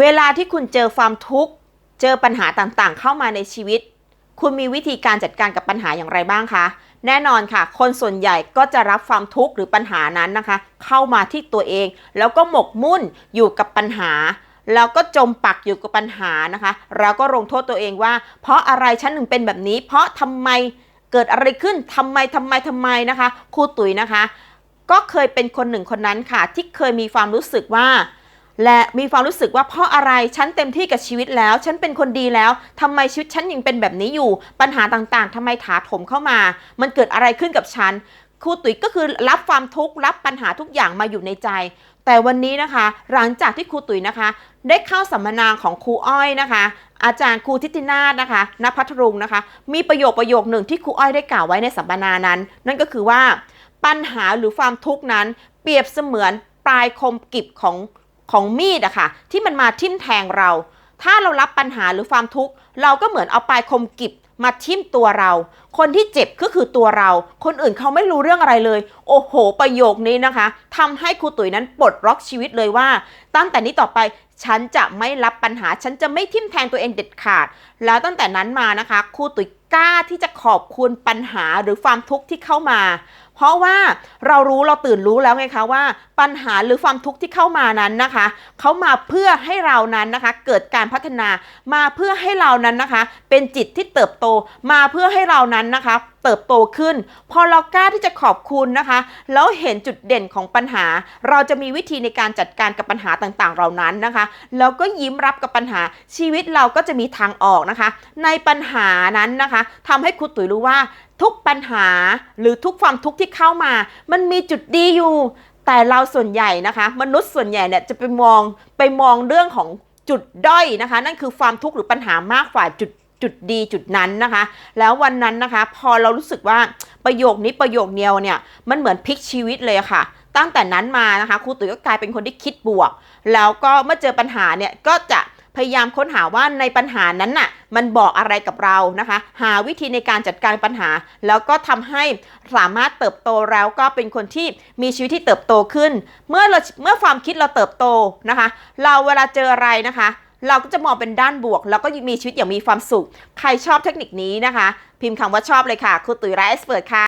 เวลาที่คุณเจอความทุกข์ เจอปัญหาต่างๆ เข้ามาในชีวิต คุณมีวิธีการจัดการกับปัญหาอย่างไรบ้างคะ แน่นอนค่ะ คนส่วนใหญ่ก็จะรับความทุกข์หรือปัญหานั้นนะคะ เข้ามาที่ตัวเอง แล้วก็หมกมุ่นอยู่กับปัญหา แล้วก็จมปักอยู่กับปัญหานะคะ แล้วก็ลงโทษตัวเองว่า เพราะอะไรฉันถึงเป็นแบบนี้ เพราะทำไมเกิดอะไรขึ้นทำไมทำไมทำไมนะคะครูตุ๋ยนะคะ ก็เคยเป็นคนหนึ่งคนนั้นค่ะ ที่เคยมีความรู้สึกว่า และมีความรู้สึกว่าเพราะอะไรฉันเต็มที่กับชีวิตแล้ว ฉันเป็นคนดีแล้วทำไมชีวิตฉันยังเป็นแบบนี้อยู่ ปัญหาต่างๆทำไมถาถมเข้ามา มันเกิดอะไรขึ้นกับฉันครูตุ๋ยก็คือรับความทุกข์รับปัญหาทุกอย่างมาอยู่ในใจ แต่วันนี้นะคะ หลังจากที่ครูตุ๋ยนะคะ ได้เข้าสัมมนาของครูอ้อยนะคะ อาจารย์ครูทิตินาถนะคะณพัทลุงนะคะ มีประโยคประโยคหนึ่งที่ครูอ้อยได้กล่าวไว้ในสัมมนานั้น นั่นก็คือว่าปัญหาหรือความทุกข์นั้น เปรียบเสมือนปลายคมกิบของ ของมีดอะค่ะ ที่มันมาทิ่มแทงเรา ถ้าเรารับปัญหาหรือความทุกข์ เราก็เหมือนเอาปลายคมกิบมาทิ่มตัวเรา คนที่เจ็บก็คือตัวเรา คนอื่นเขาไม่รู้เรื่องอะไรเลย โอ้โห ประโยคนี้นะคะทำให้ครูตุ๋ยนั้นปลดล็อกชีวิตเลยว่า ตั้งแต่นี้ต่อไปฉันจะไม่รับปัญหา ฉันจะไม่ทิ่มแทงตัวเองเด็ดขาด แล้วตั้งแต่นั้นมานะคะครูตุ๋ยกล้าที่จะขอบคุณปัญหาหรือความทุกข์ที่เข้ามา เพราะว่าเรารู้เราตื่นรู้แล้วไงคะว่า ปัญหาหรือความทุกข์ที่เข้ามานั้นนะคะเขามาเพื่อให้เรานั้นนะคะ เกิดการพัฒนามาเพื่อให้เรานั้นนะคะ เป็นจิตที่เติบโตมาเพื่อให้เรานั้นนะคะ เติบโตขึ้น พอเรากล้าที่จะขอบคุณนะคะ แล้วเห็นจุดเด่นของปัญหา เราจะมีวิธีในการจัดการกับปัญหาต่างๆ เหล่านั้นนะคะ แล้วก็ยิ้มรับกับปัญหาชีวิตเราก็จะมีทางออกนะคะ ในปัญหานั้นนะคะทำให้ครูตุ๋ยรู้ว่าทุกปัญหาหรือทุกความทุกข์ที่เข้ามา มันมีจุดดีอยู่ แต่เราส่วนใหญ่นะคะ มนุษย์ส่วนใหญ่เนี่ยจะไปมองไปมองเรื่องของจุดด้อยนะคะ นั่นคือความทุกข์หรือปัญหามากกว่าจุด จุดดีจุดนั้นนะคะ แล้ววันนั้นนะคะ พอเรารู้สึกว่าประโยคนี้ประโยคเดียวเนี่ยมันเหมือนพลิกชีวิตเลยะค่ะ ตั้งแต่นั้นมานะคะครูตุ๋ยก็กลายเป็นคนที่คิดบวก แล้วก็เมื่อเจอปัญหาเนี่ยก็จะพยายามค้นหาว่าในปัญหานั้นน่ะมันบอกอะไรกับเรานะคะ หาวิธีในการจัดการปัญหา แล้วก็ทำให้สามารถเติบโตแล้วก็เป็นคนที่มีชีวิตที่เติบโตขึ้น เมื่อเราเมื่อความคิดเราเติบโตนะคะ เราเวลาเจออะไรนะคะ เราก็จะมองเป็นด้านบวก แล้วก็มีชีวิตอย่างมีความสุข ใครชอบเทคนิคนี้นะคะ พิมพ์คำว่าชอบเลยค่ะครูตุ๋ยไรส์เปิดค่ะ